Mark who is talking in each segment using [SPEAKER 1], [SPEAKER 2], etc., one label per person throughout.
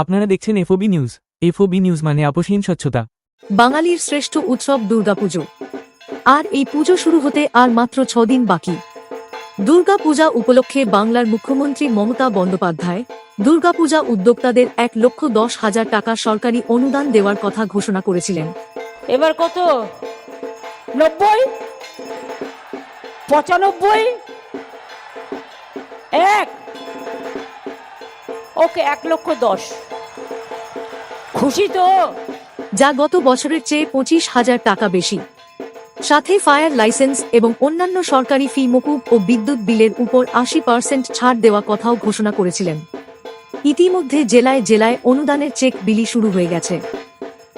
[SPEAKER 1] আপনারা দেখছেন FOB news. FOB news মানে আপোষহীন স্বচ্ছতা।
[SPEAKER 2] বাঙালির শ্রেষ্ঠ উৎসব দুর্গাপুজো। আর এই পুজো শুরু হতে আর মাত্র ছদিন বাকি। দুর্গাপূজা উপলক্ষে বাংলার মুখ্যমন্ত্রী মমতা বন্দ্যোপাধ্যায় দুর্গাপূজা উদ্যোক্তাদের এক লক্ষ দশ হাজার টাকা সরকারি অনুদান দেওয়ার কথা ঘোষণা করেছিলেন।
[SPEAKER 3] এবার কত? নব্বই? পঁচানব্বই? এক? ওকে এক লক্ষ দশ। খুশি তো?
[SPEAKER 2] যা গত বছরের চেয়ে পঁচিশ হাজার টাকা বেশি। সাথে ফায়ার লাইসেন্স এবং অন্যান্য সরকারি ফি, মকুব ও বিদ্যুৎ বিলের উপর আশি পার্সেন্ট ছাড় দেওয়া কথাও ঘোষণা করেছিলেন। ইতিমধ্যে জেলায় জেলায় অনুদানের চেক বিলি শুরু হয়ে গেছে।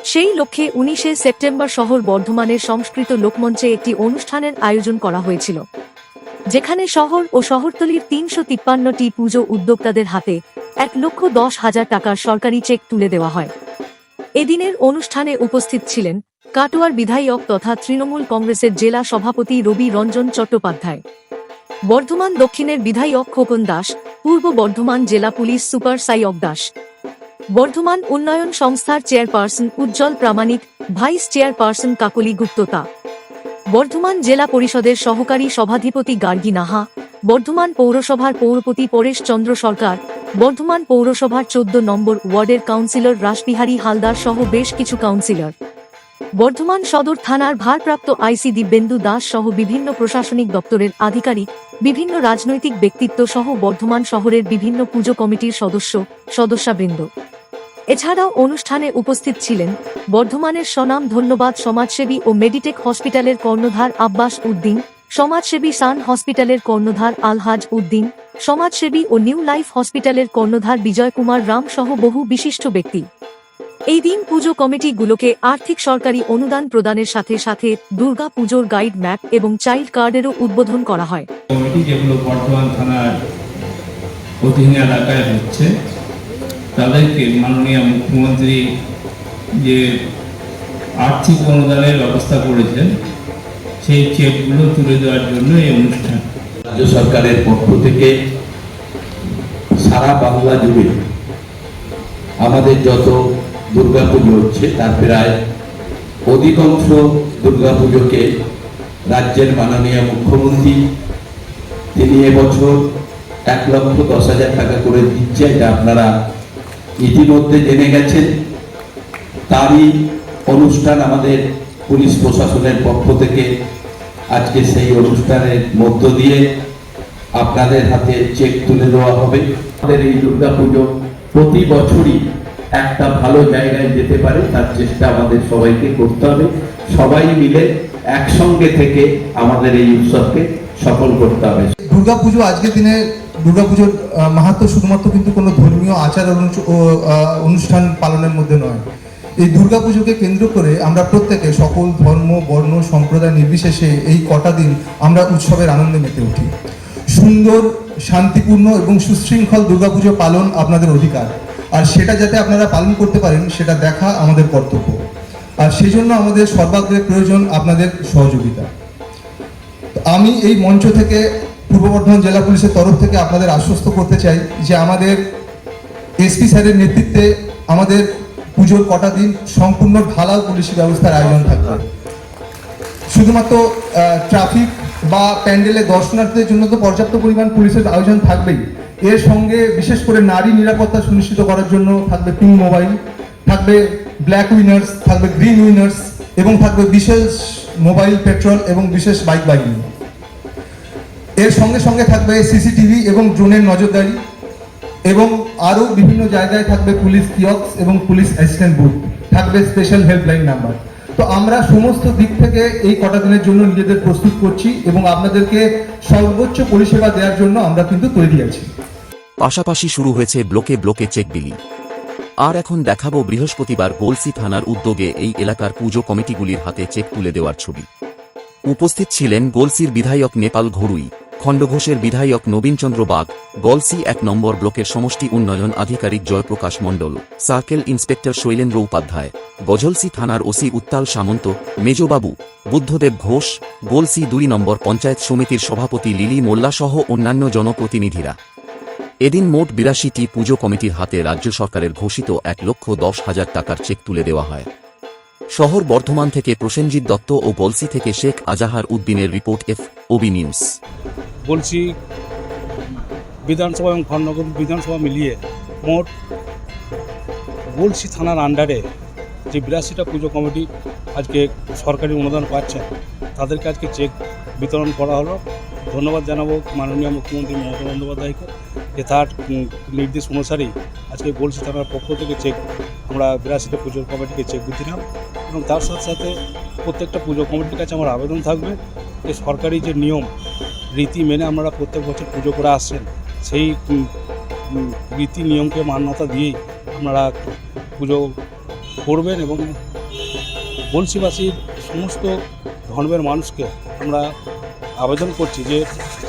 [SPEAKER 2] সেই লক্ষ্যে উনিশে সেপ্টেম্বর শহর বর্ধমানের সংস্কৃত লোকমঞ্চে একটি অনুষ্ঠানের আয়োজন করা হয়েছিল। যেখানে শহর ও শহরতলির তিনশো তিপ্পান্নটি পুজো উদ্যোক্তাদের হাতে এক লক্ষ দশ হাজার টাকার সরকারি চেক তুলে দেওয়া হয়। এদিনের অনুষ্ঠানে উপস্থিত ছিলেন কাটোয়ার বিধায়ক তথা তৃণমূল কংগ্রেসের জেলা সভাপতি রবি রঞ্জন চট্টোপাধ্যায়। বর্ধমান দক্ষিণের বিধায়ক খোকন দাস, পূর্ব বর্ধমান জেলা পুলিশ সুপার সাইয়ক দাস। বর্ধমান উন্নয়ন সংস্থার chairperson Ujjwal Pramanik, vice chairperson Kakali গুপ্ততা। Bardhaman জেলা পরিষদের সহকারী সভাধিপতি গার্গী নাহা, বর্ধমান পৌরসভার পৌরপতি পরেশ চন্দ্র সরকার বর্ধমান পৌরসভার চোদ্দ নম্বর ওয়ার্ডের কাউন্সিলর রাসবিহারী হালদার সহ বেশ কিছু কাউন্সিলর। বর্ধমান সদর থানার ভারপ্রাপ্ত আইসি দিব্যেন্দু দাস সহ বিভিন্ন প্রশাসনিক দপ্তরের আধিকারিক, বিভিন্ন রাজনৈতিক ব্যক্তিত্ব সহ বর্ধমান শহরের বিভিন্ন পুজো কমিটির সদস্য, সদস্যবৃন্দ। এছাড়াও অনুষ্ঠানে উপস্থিত ছিলেন বর্ধমানের স্বনাম ধন্যবাদ সমাজসেবী ও মেডিটেক হসপিটালের কর্ণধার আব্বাস উদ্দিন সমাজসেবী সান হসপিটালের কর্ণধার আলহাজ উদ্দিন, সমাজসেবী ও নিউ লাইফ হসপিটালের কর্ণধার বিজয় কুমার রাম সহ বহু বিশিষ্ট ব্যক্তি। এই দিন পুজো কমিটিগুলোকে আর্থিক সরকারি অনুদান প্রদানের সাথে সাথে দুর্গা পুজোর গাইড ম্যাপ এবং চাইল্ড কার্ডেরও উদ্বোধন করা হয়।
[SPEAKER 4] কমিটি যেগুলো বর্ধমান থানার অধীনে এলাকায় হচ্ছে, তাদেরকে মাননীয় মুখ্যমন্ত্রী যে আর্থিক অনুদানের ব্যবস্থা করেছেন সেই চেকগুলো তুলে দেওয়ার জন্য এই অনুষ্ঠান।
[SPEAKER 5] রাজ্য সরকারের পক্ষ থেকে সারা বাংলা জুড়ে আমাদের যত দুর্গাপুজো হচ্ছে, তার প্রায় অধিকাংশ দুর্গাপুজোকে রাজ্যের মাননীয় মুখ্যমন্ত্রী, তিনি এবছর এক লক্ষ দশ হাজার টাকা করে দিচ্ছে, এটা আপনারা ইতিমধ্যে জেনে গেছেন। তারই অনুষ্ঠান আমাদের পুলিশ প্রশাসনের পক্ষ থেকে আজকে সেই অনুষ্ঠানের মধ্য দিয়ে আপনাদের হাতে চেক তুলে দেওয়া হবে। আমাদের এই দুর্গাপুজো প্রতি বছরই একটা ভালো জায়গায় যেতে পারে তার চেষ্টা আমাদের সবাইকে করতে হবে। সবাই মিলে একসঙ্গে থেকে আমাদের এই উৎসবকে সফল করতে হবে।
[SPEAKER 6] দুর্গাপুজো আজকের দিনে দুর্গাপুজোর আহ, মাহাত্ম্য শুধুমাত্র কিন্তু কোনো ধর্মীয় আচার অনু- অনুষ্ঠান পালনের মধ্যে নয়। এই দুর্গাপুজোকে কেন্দ্র করে আমরা প্রত্যেকে সকল ধর্ম, বর্ণ, সম্প্রদায় নির্বিশেষে এই কটা দিন আমরা উৎসবের আনন্দে মেতে উঠি। সুন্দর, শান্তিপূর্ণ এবং সুশৃঙ্খল দুর্গাপুজো পালন আপনাদের অধিকার। আর সেটা যাতে আপনারা পালন করতে পারেন, সেটা দেখা আমাদের কর্তব্য। আর সেই জন্য আমাদের সর্বাগ্রে প্রয়োজন আপনাদের সহযোগিতা। আমি এই মঞ্চ থেকে পূর্ব বর্ধমান জেলা পুলিশের তরফ থেকে আপনাদের আশ্বস্ত করতে চাই যে আমাদের এসপি স্যারের নেতৃত্বে আমাদের পুজোর কটা দিন সম্পূর্ণ ঢালাও পুলিশি ব্যবস্থার আয়োজন থাকবে। শুধুমাত্র ট্রাফিক বা প্যান্ডেলে দর্শনার্থীদের জন্য তো পর্যাপ্ত পরিমাণ পুলিশের আয়োজন থাকবেই। এর সঙ্গে বিশেষ করে নারী নিরাপত্তা সুনিশ্চিত করার জন্য থাকবে পিং মোবাইল, থাকবে ব্ল্যাক উইনার্স, থাকবে গ্রিন উইনার্স এবং থাকবে বিশেষ মোবাইল, পেট্রোল এবং বিশেষ বাইক বাহিনী। এর সঙ্গে সঙ্গে থাকবে সিসিটিভি এবং ড্রোনের নজরদারি। এবং আরও বিভিন্ন জায়গায় থাকবে পুলিশ কিয়ক্স এবং পুলিশ অ্যাসিস্ট্যান্ট বুথ। থাকবে স্পেশাল হেল্পলাইন নাম্বার তো আমরা সমস্ত দিক থেকে এই কটা দিনের জন্য নিজেদের প্রস্তুত করছি এবং আপনাদেরকে সর্বোচ্চ পরিষেবা দেওয়ার জন্য আমরা কিন্তু তৈরি আছি।
[SPEAKER 7] পাশাপাশি শুরু হয়েছে ব্লকে ব্লকে চেক বিলি আর এখন দেখাবো বৃহস্পতিবার গোলসি থানার উদ্যোগে এই এলাকার পুজো কমিটিগুলির হাতে চেক তুলে দেওয়ার ছবি। উপস্থিত ছিলেন গোলসির বিধায়ক নেপাল ঘড়ুই খণ্ডঘোষের বিধায়ক নবীনচন্দ্র বাগ, গলসি এক নম্বর ব্লকের সমষ্টি উন্নয়ন আধিকারিক জয়প্রকাশ মণ্ডল, সার্কেল ইন্সপেক্টর শৈলেন্দ্র উপাধ্যায়, গজলসি থানার ওসি উত্তাল সামন্ত, মেজবাবু, বুদ্ধদেব ঘোষ, গোলসি দুই নম্বর পঞ্চায়েত সমিতির সভাপতি লিলি মোল্লা সহ অন্যান্য জনপ্রতিনিধিরা। এদিন মোট বিরাশিটি পুজো কমিটির হাতে রাজ্য সরকারের ঘোষিত এক লক্ষ দশ হাজার টাকার চেক তুলে দেওয়া হয়। শহর বর্ধমান থেকে প্রসেনজিৎ দত্ত ও বলসি থেকে শেখ আজাহার উদ্দিনের রিপোর্ট এফ ওবি নিউজ।
[SPEAKER 8] বলছি, বিধানসভা এবং খড়নগর বিধানসভা মিলিয়ে মোট বলছি থানার আন্ডারে যে বিরাশিটা পুজো কমিটি আজকে সরকারি অনুদান পাচ্ছেন তাদেরকে আজকে চেক বিতরণ করা হলো। ধন্যবাদ জানাব মাননীয় মুখ্যমন্ত্রী মমতা বন্দ্যোপাধ্যায়কে যে তার নির্দেশ অনুসারেই আজকে বলছি থানার পক্ষ থেকে চেক আমরা বিরাশিটা পুজো কমিটিকে চেক দিলাম এবং তার সাথে সাথে প্রত্যেকটা পুজো কমিটির কাছে আমার আবেদন থাকবে যে সরকারি যে নিয়ম, রীতি মেনে আপনারা প্রত্যেক বছর পুজো করে আসছেন, সেই রীতি নিয়মকে মান্যতা দিয়েই আপনারা পুজো করবেন এবং বলসিবাসীর সমস্ত ধর্মের মানুষকে আমরা আবেদন করছি যে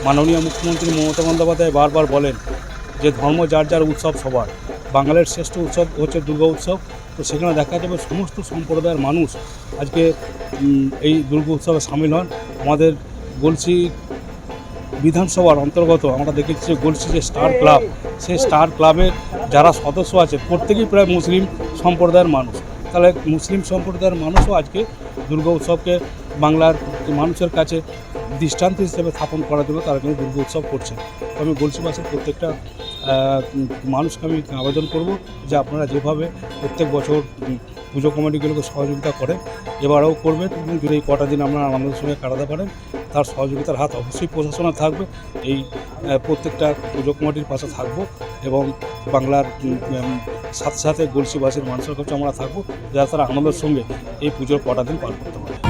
[SPEAKER 8] মাননীয় মুখ্যমন্ত্রী মমতা বন্দ্যোপাধ্যায় বারবার বলেন যে ধর্ম যার যার উৎসব সবার। বাঙালির শ্রেষ্ঠ উৎসব হচ্ছে দুর্গা উৎসব। তো সেখানে দেখা যাবে সমস্ত সম্প্রদায়ের মানুষ আজকে এই দুর্গা উৎসবে সামিল হন। আমাদের বলছি বিধানসভার অন্তর্গত আমরা দেখেছি যে গলসি যে স্টার ক্লাব, সেই স্টার ক্লাবের যারা সদস্য আছে, প্রত্যেকেই প্রায় মুসলিম সম্প্রদায়ের মানুষ। তাহলে মুসলিম সম্প্রদায়ের মানুষও আজকে দুর্গা উৎসবকে বাংলার মানুষের কাছে দৃষ্টান্ত হিসেবে স্থাপন করার জন্য তারা কিন্তু দুর্গা উৎসব করছে তো আমি গলসিবাসীর প্রত্যেকটা মানুষকে আমি আবেদন করব যে আপনারা যেভাবে প্রত্যেক বছর পুজো কমিটিগুলোকে সহযোগিতা করেন, এবারেও করবেন। যদি এই কটা দিন আপনারা আমাদের সঙ্গে কাটাতে পারেন, তার সহযোগিতার হাত অবশ্যই প্রশাসনের থাকবে। এই প্রত্যেকটা পুজো কমিটির পাশে থাকব এবং বাংলার সাথে সাথে গলসিবাসীর মানুষের কাছে আমরা থাকব, যাতে তারা আনন্দের সঙ্গে এই পুজোর কটা দিন পার করতে পারে।